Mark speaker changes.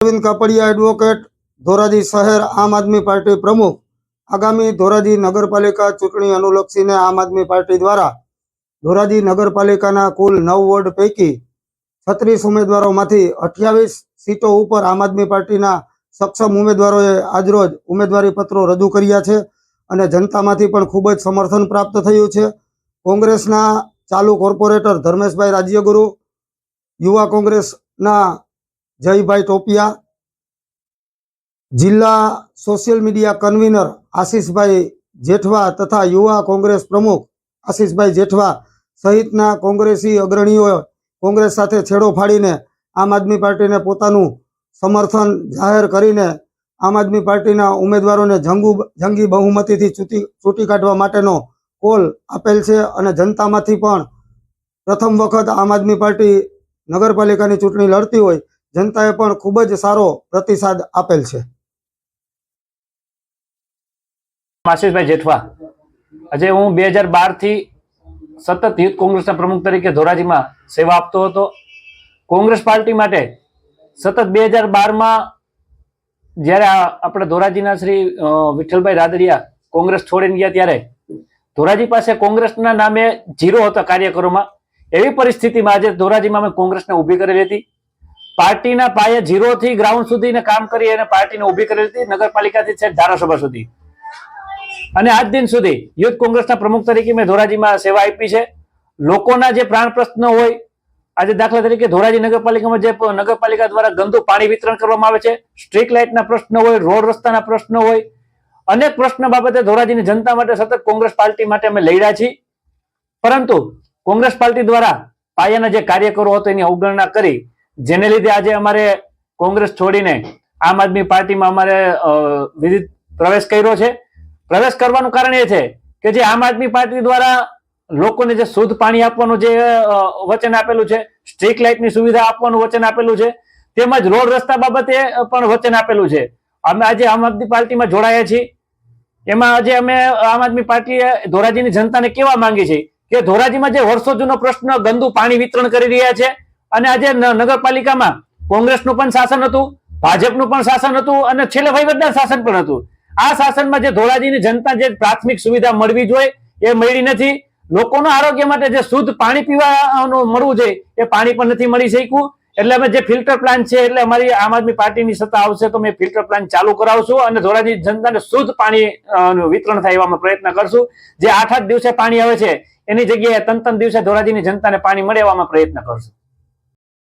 Speaker 1: Arvind Kapadia advocate Dhoraji શહેર આમ આદમી party પ્રમુખ. આગામી ધોરાજી નગરપાલિકા ચૂંટણી અનુલક્ષીને આમ આદમી પાર્ટી દ્વારા ધોરાજી નગરપાલિકાના કુલ નવ વોર્ડ પૈકી છત્રીસ ઉમેદવારોમાંથી અઠ્યાવીસ સીટો ઉપર આમ આદમી પાર્ટીના સક્ષમ ઉમેદવારોએ આજરોજ ઉમેદવારી પત્રો રજૂ કર્યા છે અને જનતામાંથી પણ ખૂબ જ સમર્થન પ્રાપ્ત થયું છે. કોંગ્રેસના ચાલુ કોર્પોરેટર ધર્મેશભાઈ રાજ્યગુરુ, યુવા કોંગ્રેસના જયભાઈ ટોપિયા, જિલ્લા social media convener Ashishbhai Jethva તથા યુવા કોંગ્રેસ પ્રમુખ આશીષભાઈ જેઠવા સહિતના કોંગ્રેસી અગ્રણીઓ કોંગ્રેસ સાથે છેડો ફાડીને આમ આદમી પાર્ટીને પોતાનું સમર્થન જાહેર કરીને આમ આદમી પાર્ટીના ઉમેદવારોને જંગુ જંગી બહુમતીથી ચૂંટી ચૂંટી કાઢવા માટેનો કોલ આપેલ છે અને જનતામાંથી પણ પ્રથમ વખત આમ આદમી પાર્ટી નગરપાલિકાની ચૂંટણી લડતી હોય, જનતાએ પણ ખૂબ જ સારો પ્રતિસાદ આપેલ છે.
Speaker 2: આશીષભાઈ જેઠવા. આજે હું બે હજાર બારથી સતત યુથ કોંગ્રેસના પ્રમુખ તરીકે ધોરાજીમાં સેવા આપતો હતો. કોંગ્રેસ પાર્ટી માટે સતત બે હજાર બારમાં જ્યારે આપણે ધોરાજીના શ્રી વિઠ્ઠલભાઈ રાદડિયા કોંગ્રેસ છોડીને ગયા ત્યારે ધોરાજી પાસે કોંગ્રેસના નામે જીરો હતા કાર્યકરોમાં. એવી પરિસ્થિતિમાં આજે ધોરાજીમાં અમે કોંગ્રેસને ઊભી કરેલી હતી. પાર્ટીના પાયે જીરોથી ગ્રાઉન્ડ સુધીને કામ કરી અને પાર્ટીને ઊભી કરેલી હતી નગરપાલિકાથી છે ધારાસભા સુધી. અને આજ દિન સુધી યુથ કોંગ્રેસના પ્રમુખ તરીકે મેં ધોરાજીમાં સેવા આપી છે. લોકોના જે પ્રાણ પ્રશ્નો હોય, આજે દાખલા તરીકે ધોરાજી નગરપાલિકામાં જે નગરપાલિકા દ્વારા ગંદુ પાણી વિતરણ કરવામાં આવે છે, સ્ટ્રીટ લાઇટના પ્રશ્નો હોય, રોડ રસ્તાના પ્રશ્નો હોય, અનેક પ્રશ્ન બાબતે ધોરાજીની જનતા માટે સતત કોંગ્રેસ પાર્ટી માટે અમે લડ્યા છીએ. પરંતુ કોંગ્રેસ પાર્ટી દ્વારા પાયાના જે કાર્યકરો હતો એની અવગણના કરી, જેને લીધે આજે અમારે કોંગ્રેસ છોડીને આમ આદમી પાર્ટીમાં અમારે વિધિ પ્રવેશ કર્યો છે. પ્રવેશ કરવાનું કારણ એ છે કે જે આમ આદમી પાર્ટી દ્વારા લોકોને જે શુદ્ધ પાણી આપવાનું જે વચન આપેલું છે સ્ટ્રીટ લાઇટની સુવિધા આપવાનું વચન આપેલું છે, તેમજ રોડ રસ્તા બાબતે પણ વચન આપેલું છે. અમે આજે આમ આદમી પાર્ટીમાં જોડાયા છીએ. એમાં આજે અમે આમ આદમી પાર્ટીએ ધોરાજીની જનતાને કેવા માંગી છે કે ધોરાજીમાં જે વર્ષો જૂનો પ્રશ્ન ગંદુ પાણી વિતરણ કરી રહ્યા છે અને આજે નગરપાલિકામાં કોંગ્રેસનું પણ શાસન હતું, ભાજપનું પણ શાસન હતું અને છેલ્લે વહીવટદાર શાસન પણ હતું. આ શાસનમાં જે ધોરાજીની જનતા જે પ્રાથમિક સુવિધા મળવી જોઈએ, એ મળી નથી. લોકોના આરોગ્ય માટે જે શુદ્ધ પાણી પીવાનું મળવું જોઈએ, એ પાણી પણ નથી મળી શક્યું. એટલે અમે જે ફિલ્ટર પ્લાન છે, એટલે અમારી આમ આદમી પાર્ટીની સત્તા આવશે તો અમે ફિલ્ટર પ્લાન ચાલુ કરાવશું અને ધોરાજી જનતાને શુદ્ધ પાણી વિતરણ થાય એવા પ્રયત્ન કરશું. જે આઠ આઠ દિવસે પાણી આવે છે, એની જગ્યાએ ત્રણ દિવસે ધોરાજીની જનતાને પાણી મળે એવા પ્રયત્ન કરશું.